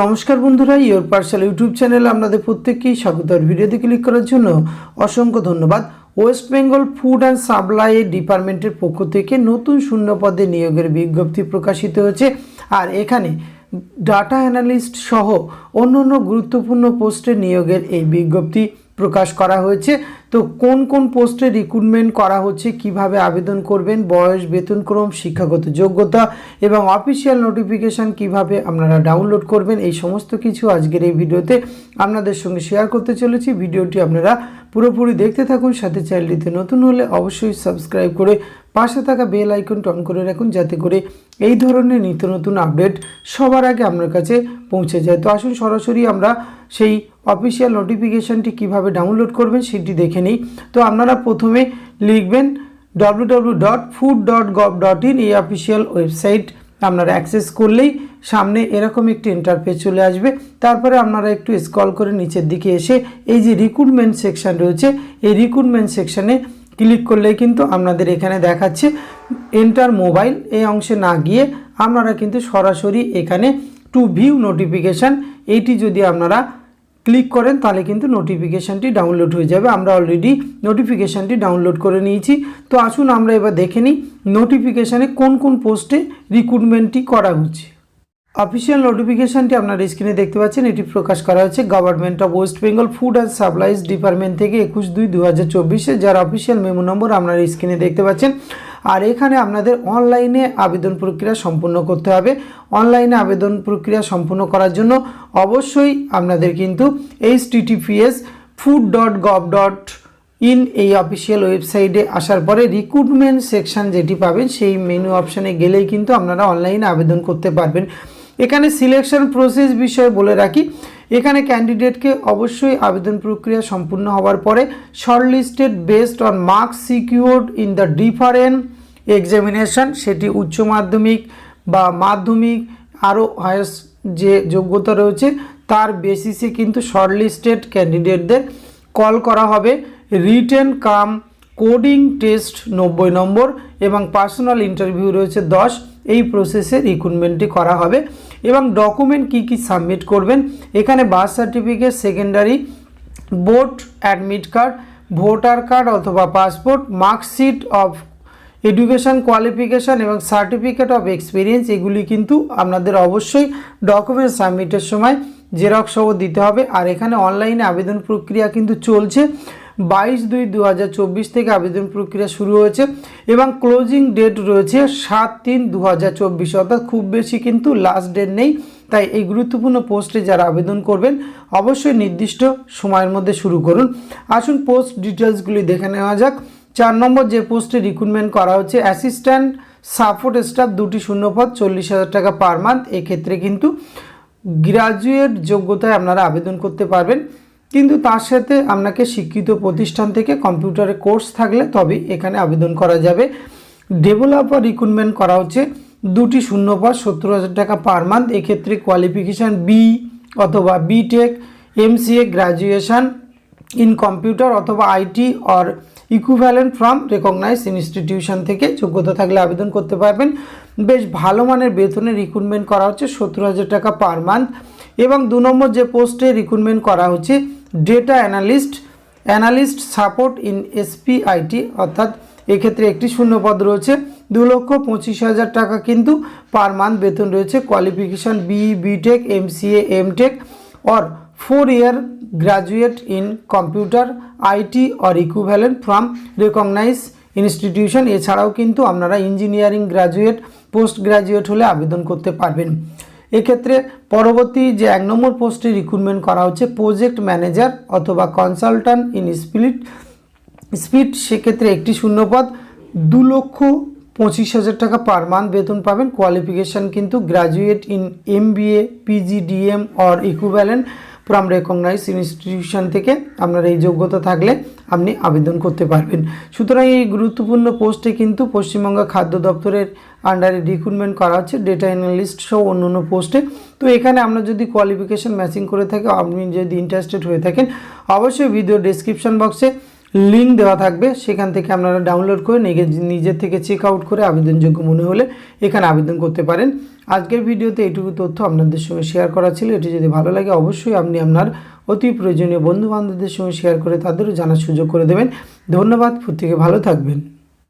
নমস্কার বন্ধুরা, your পার্সাল YouTube চ্যানেলে আপনাদের প্রত্যেককেই স্বাগত। আর ভিডিওতে ক্লিক করার জন্য অসংখ্য ধন্যবাদ। West Bengal food and supply ডিপার্টমেন্টের পক্ষ থেকে নতুন শূন্য পদে নিয়োগের বিজ্ঞপ্তি প্রকাশিত হয়েছে। আর এখানে ডাটা অ্যানালিস্ট সহ অন্য অন্য গুরুত্বপূর্ণ পোস্টে নিয়োগের এই বিজ্ঞপ্তি প্রকাশ করা হয়েছে। তো কোন কোন পোস্টে রিক্রুটমেন্ট করা হচ্ছে, কীভাবে আবেদন করবেন, বয়স, বেতনক্রম, শিক্ষাগত যোগ্যতা এবং অফিসিয়াল নোটিফিকেশান কীভাবে আপনারা ডাউনলোড করবেন, এই সমস্ত কিছু আজকের এই ভিডিওতে আপনাদের সঙ্গে শেয়ার করতে চলেছি। ভিডিওটি আপনারা পুরোপুরি দেখতে থাকুন, সাথে চ্যানেলটিতে নতুন হলে অবশ্যই সাবস্ক্রাইব করে পাশে থাকা বেল আইকনটি অন করে রাখুন, যাতে করে এই ধরনের নিত্য নতুন আপডেট সবার আগে আপনার কাছে পৌঁছে যায়। তো আসুন সরাসরি আমরা সেই অফিসিয়াল নোটিফিকেশানটি কীভাবে ডাউনলোড করবেন সেটি দেখে নিই। তো আপনারা প্রথমে লিখবেন W dot food dot gov dot in এই অফিসিয়াল ওয়েবসাইট আপনারা অ্যাক্সেস করলেই সামনে এরকম একটি ইন্টারফেস চলে আসবে। তারপরে আপনারা একটু স্ক্রল করে নিচের দিকে এসে এই যে রিক্রুটমেন্ট সেকশন রয়েছে, এই রিক্রুটমেন্ট সেকশানে ক্লিক করলেই কিন্তু আপনাদের এখানে দেখাচ্ছে এন্টার মোবাইল এই অংশে না গিয়ে আপনারা কিন্তু সরাসরি এখানে টু ভিউ নোটিফিকেশান এইটি যদি আপনারা ক্লিক করেন, তাহলে কিন্তু নোটিফিকেশানটি ডাউনলোড হয়ে যাবে। আমরা অলরেডি নোটিফিকেশানটি ডাউনলোড করে নিয়েছি। তো আসুন আমরা এবার দেখে নিই নোটিফিকেশানে কোন কোন পোস্টে রিক্রুটমেন্টটি করা হচ্ছে। অফিসিয়াল নোটিফিকেশানটি আপনার স্ক্রিনে দেখতে পাচ্ছেন, এটি প্রকাশ করা হচ্ছে government of West Bengal food and supplies department থেকে একুশ দুই দু হাজার চব্বিশে। যার অফিসিয়াল মেমো নম্বর আপনার স্ক্রিনে দেখতে পাচ্ছেন। আর এখানে আপনাদের অনলাইনে আবেদন প্রক্রিয়া সম্পূর্ণ করতে হবে। অনলাইনে আবেদন প্রক্রিয়া সম্পূর্ণ করার জন্য অবশ্যই আপনাদের কিন্তু H TTPS food dot gov dot in এই অফিসিয়াল ওয়েবসাইটে আসার পরে রিক্রুটমেন্ট সেকশন যেটি পাবেন, সেই মেনু অপশানে গেলেই কিন্তু আপনারা অনলাইনে আবেদন করতে পারবেন। এখানে সিলেকশন প্রসেস বিষয়ে বলে রাখি এখানে ক্যান্ডিডেটকে অবশ্যই আবেদন প্রক্রিয়া সম্পূর্ণ হওয়ার পরে shortlisted based on marks secured in the different examination সেটি উচ্চ মাধ্যমিক বা মাধ্যমিক আরও হায়ার যে যোগ্যতা রয়েছে, তার বেসিসে কিন্তু শর্টলিস্টেড ক্যান্ডিডেটদের কল করা হবে। রিটেন কাম কোডিং টেস্ট নব্বই নম্বর এবং পার্সোনাল ইন্টারভিউ রয়েছে দশ। এই প্রসেসে রিক্রুটমেন্টটি করা হবে এবং ডকুমেন্ট কি কি সাবমিট করবেন? এখানে birth certificate secondary board admit card voter card অথবা passport marksheet of education qualification এবং সার্টিফিকেট অফ এক্সপিরিয়েন্স এগুলি কিন্তু আপনাদের অবশ্যই ডকুমেন্ট সাবমিটের সময় জেরক্স সহ দিতে হবে। আর এখানে অনলাইনে আবেদন প্রক্রিয়া কিন্তু চলছে। বাইশ দুই দু থেকে আবেদন প্রক্রিয়া শুরু হয়েছে এবং ক্লোজিং ডেট রয়েছে সাত তিন দু অর্থাৎ খুব বেশি কিন্তু লাস্ট ডেট নেই। তাই এই গুরুত্বপূর্ণ পোস্টে যারা আবেদন করবেন, অবশ্যই নির্দিষ্ট সময়ের মধ্যে শুরু করুন। আসুন পোস্ট ডিটেলসগুলি দেখে নেওয়া যাক। চার নম্বর যে পোস্টে রিক্রুটমেন্ট করা হচ্ছে অ্যাসিস্ট্যান্ট সাপোর্ট স্টাফ দুটি শূন্যপদ, চল্লিশ হাজার টাকা পার মান্থ এক্ষেত্রে কিন্তু গ্রাজুয়েট যোগ্যতায় আপনারা আবেদন করতে পারবেন। কিন্তু তার সাথে আপনাকে শিক্ষিত প্রতিষ্ঠান থেকে কম্পিউটারে কোর্স থাকলে তবে এখানে আবেদন করা যাবে। ডেভেলপার রিক্রুটমেন্ট করা হচ্ছে দুটি শূন্যপদ সত্তর হাজার টাকা পার মান্থ এক্ষেত্রে কোয়ালিফিকেশান বি অথবা BTech MCA graduation in computer অথবা IT or equivalent from recognise institution থেকে যোগ্যতা থাকলে আবেদন করতে পারবেন। বেশ ভালো মানের বেতনে রিক্রুটমেন্ট করা হচ্ছে সত্তর হাজার টাকা পার মান্থ এবং দু নম্বর যে পোস্টে রিক্রুটমেন্ট করা হচ্ছে data analyst analyst support in SPIT অর্থাৎ এক্ষেত্রে একটি শূন্যপদ রয়েছে। দু লক্ষ পঁচিশ হাজার টাকা কিন্তু পার মান্থ বেতন রয়েছে। Qualification B BTech MCA MTech or four year graduate in computer IT or equivalent from recognise institution এছাড়াও কিন্তু আপনারা ইঞ্জিনিয়ারিং গ্রাজুয়েট পোস্ট গ্রাজুয়েট হলে আবেদন করতে পারবেন। এক্ষেত্রে পরবর্তী যে এক নম্বর পোস্টে রিক্রুটমেন্ট করা হচ্ছে প্রজেক্ট ম্যানেজার অথবা কনসালট্যান্ট ইন স্পিরিট স্পিড সেক্ষেত্রে একটি শূন্য পদ দু লক্ষ পঁচিশ হাজার টাকা পার মান্থ বেতন পাবেন। কোয়ালিফিকেশান কিন্তু graduate in M B A PGDM or equivalent from recognise institution থেকে আপনার এই যোগ্যতা থাকলে আপনি আবেদন করতে পারবেন। সুতরাং এই গুরুত্বপূর্ণ পোস্টে কিন্তু পশ্চিমবঙ্গ খাদ্য দপ্তরের আন্ডারে রিক্রুটমেন্ট করা হচ্ছে ডেটা অ্যানালিস্ট সহ অন্য অন্য পোস্টে তো এখানে আমরা যদি কোয়ালিফিকেশান ম্যাচিং করে থাকি, আপনি যদি ইন্টারেস্টেড হয়ে থাকেন, অবশ্যই ভিডিও ডেসক্রিপশন বক্সে লিঙ্ক দেওয়া থাকবে, সেখান থেকে আপনারা ডাউনলোড করে নিজে থেকে চেক আউট করে আবেদনযোগ্য মনে হলে এখানে আবেদন করতে পারেন। আজকের ভিডিওতে এইটুকু তথ্য আপনাদের সঙ্গে শেয়ার করা ছিল। এটি যদি ভালো লাগে, অবশ্যই আপনি আপনার অতি প্রয়োজনীয় বন্ধুবান্ধবদের সঙ্গে শেয়ার করে তাদেরও জানার সুযোগ করে দেবেন। ধন্যবাদ, প্রত্যেকে ভালো থাকবেন।